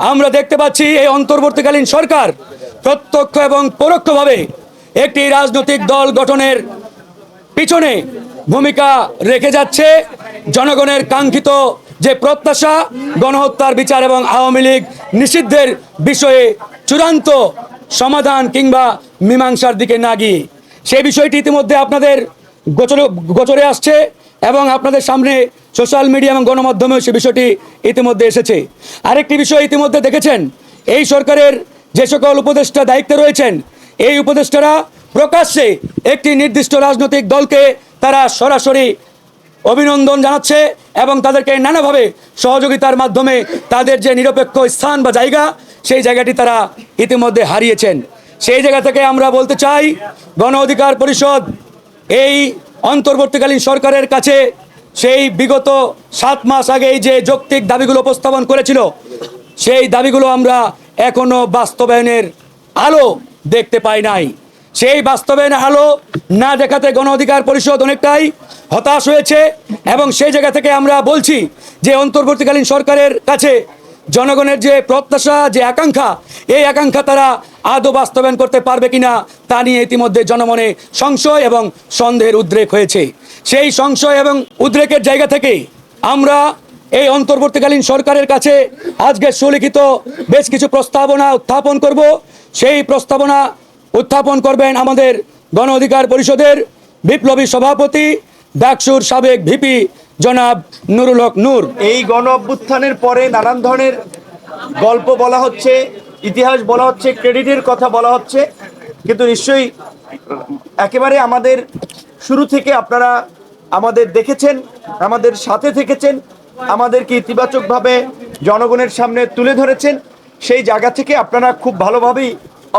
আমরা দেখতে পাচ্ছি এই অন্তর্বর্তীকালীন সরকার প্রত্যক্ষ এবং পরোক্ষভাবে একটি রাজনৈতিক দল গঠনের পিছনে ভূমিকা রেখে যাচ্ছে। জনগণের কাঙ্ক্ষিত যে প্রত্যাশা, গণহত্যার বিচার এবং আওয়ামী লীগ নিষিদ্ধের বিষয়ে চূড়ান্ত সমাধান কিংবা মীমাংসার দিকে না গিয়ে সেই বিষয়টি ইতিমধ্যে আপনাদের গোচরে গোচরে আসছে। এবং আপনাদের সামনে সোশ্যাল মিডিয়া এবং গণমাধ্যমেও সে বিষয়টি ইতিমধ্যে এসেছে। আরেকটি বিষয় ইতিমধ্যে দেখেছেন, এই সরকারের যে সকল উপদেষ্টা দায়িত্বে রয়েছেন, এই উপদেষ্টারা প্রকাশ্যে একটি নির্দিষ্ট রাজনৈতিক দলকে তারা সরাসরি অভিনন্দন জানাচ্ছে এবং তাদেরকে নানাভাবে সহযোগিতার মাধ্যমে তাদের যে নিরপেক্ষ স্থান বা জায়গা, সেই জায়গাটি তারা ইতিমধ্যে হারিয়েছেন। সেই জায়গা থেকে আমরা বলতে চাই, গণ অধিকার পরিষদ এই অন্তর্বর্তীকালীন সরকারের কাছে সেই বিগত সাত মাস আগেই যে যৌক্তিক দাবিগুলো উপস্থাপন করেছিল, সেই দাবিগুলো আমরা এখনও বাস্তবায়নের আলো দেখতে পাই নাই। সেই বাস্তবায়নের আলো না দেখাতে গণ অধিকার পরিষদ অনেকটাই হতাশ হয়েছে এবং সেই জায়গা থেকে আমরা বলছি যে অন্তর্বর্তীকালীন সরকারের কাছে জনগণের যে প্রত্যাশা, যে আকাঙ্ক্ষা, এই আকাঙ্ক্ষা তারা আদৌ বাস্তবায়ন করতে পারবে কিনা তা নিয়ে ইতিমধ্যে জনমনে সংশয় এবং সন্দেহের উদ্রেক হয়েছে। সেই সংশয় এবং উদ্রেকের জায়গা থেকে আমরা এই অন্তর্বর্তীকালীন সরকারের কাছে আজকে সুলিখিত বেশ কিছু প্রস্তাবনা উত্থাপন করব। সেই প্রস্তাবনা উত্থাপন করবেন আমাদের গণ অধিকার পরিষদের বিপ্লবী সভাপতি, ডাকসুর সাবেক ভিপি জনাব নুরুল হক নূর। এই গণ অভ্যুত্থানের পরে নানান ধরনের গল্প বলা হচ্ছে, ইতিহাস বলা হচ্ছে, ক্রেডিটের কথা বলা হচ্ছে। কিন্তু নিশ্চয়ই একেবারে আমাদের শুরু থেকে আপনারা আমাদের দেখেছেন, আমাদের সাথে থেকেছেন, আমাদেরকে ইতিবাচকভাবে জনগণের সামনে তুলে ধরেছেন। সেই জায়গা থেকে আপনারা খুব ভালোভাবেই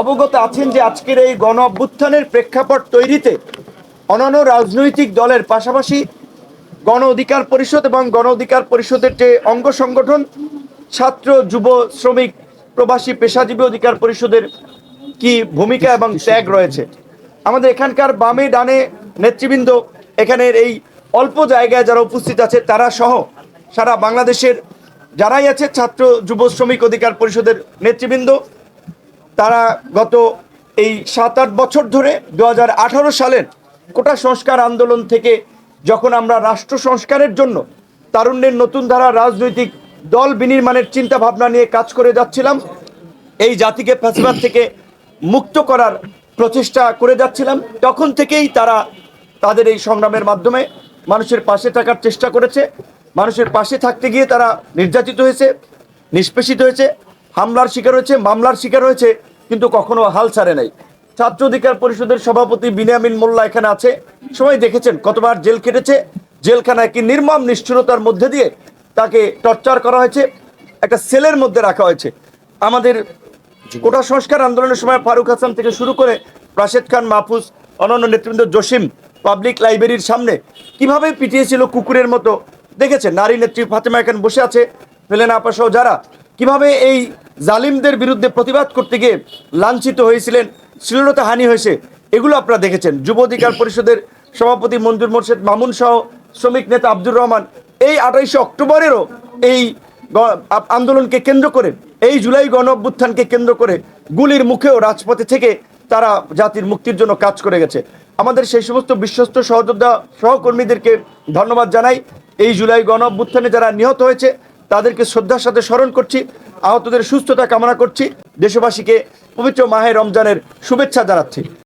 অবগত আছেন যে আজকের এই গণ অভ্যুত্থানের প্রেক্ষাপট তৈরিতে অন্যান্য রাজনৈতিক দলের পাশাপাশি গণ অধিকার পরিষদ এবং গণ অধিকার পরিষদের যে অঙ্গ সংগঠন, ছাত্র, যুব, শ্রমিক, প্রবাসী, পেশাজীবী অধিকার পরিষদের কি ভূমিকা এবং ত্যাগ রয়েছে? আমাদের এখানকার বামে ডানে নেতৃবৃন্দ এখানের এই অল্প জায়গায় যারা উপস্থিত আছে, তারা সহ সারা বাংলাদেশের যারাই আছে, ছাত্র, যুব, শ্রমিক অধিকার পরিষদের নেতৃবৃন্দ, তারা গত এই সাত আট বছর ধরে দু হাজার আঠারো সালের কোটা সংস্কার আন্দোলন থেকে যখন আমরা রাষ্ট্র সংস্কারের জন্য তারুণ্যের নতুন ধারা রাজনৈতিক দল বিনির্মাণের চিন্তা ভাবনা নিয়ে কাজ করে যাচ্ছিলাম, এই জাতিকে ফ্যাসিবাদ থেকে মুক্ত করার প্রচেষ্টা করে যাচ্ছিলাম, তখন থেকেই তারা তাদের এই সংগ্রামের মাধ্যমে মানুষের পাশে থাকার চেষ্টা করেছে। মানুষের পাশে থাকতে গিয়ে তারা নির্যাতিত হয়েছে, নিষ্পেষিত হয়েছে, হামলার শিকার হয়েছে, মামলার শিকার হয়েছে, কিন্তু কখনো হাল ছাড়ে নাই। ছাত্র অধিকার পরিষদের সভাপতি বিনিয়ামিন মোল্লা এখানে আছে। সবাই দেখেছেন কতবার জেল কেটেছে জেলখানায় কি নির্মম নিষ্ঠুরতার মধ্যে দিয়ে তাকে টর্চার করা হয়েছে? একটা সেলের মধ্যে রাখা হয়েছে। আমাদের কোটা সংস্কার আন্দোলনের সময় ফারুক হাসান থেকে শুরু করে রাশেদ খান মাহফুজ অন্যান্য নেতৃবৃন্দ জসিম পাবলিক লাইব্রেরির সামনে কীভাবে পিটিয়েছিল কুকুরের মতো? দেখেছে নারী নেত্রী ফাতেমা এখানে বসে আছে। ফেলেন আপাসহ যারা কীভাবে এই জালিমদের বিরুদ্ধে প্রতিবাদ করতে গিয়ে লাঞ্ছিত হয়েছিলেন? শ্লীলতা হানি হয়েছে, এগুলো আপনারা দেখেছেন। যুব অধিকার পরিষদের সভাপতি মঞ্জুর মোর্শেদ মামুন সহ শ্রমিক নেতা আব্দুর রহমান এই আঠাইশে অক্টোবরেরও এই আন্দোলনকে কেন্দ্র করে, এই জুলাই গণ অভ্যুত্থানকে কেন্দ্র করে গুলির মুখেও রাজপথে থেকে তারা জাতির মুক্তির জন্য কাজ করে গেছে। আমাদের সেই সমস্ত বিশ্বস্ত সহযোদ্ধা সহকর্মীদেরকে ধন্যবাদ জানাই। এই জুলাই গণ অভ্যুত্থানে যারা নিহত হয়েছে, তাদেরকে শ্রদ্ধার সাথে স্মরণ করছি। আহতদের সুস্থতা কামনা করছি। দেশবাসীকে পবিত্র মাহে রমজানের শুভেচ্ছা জানাচ্ছি।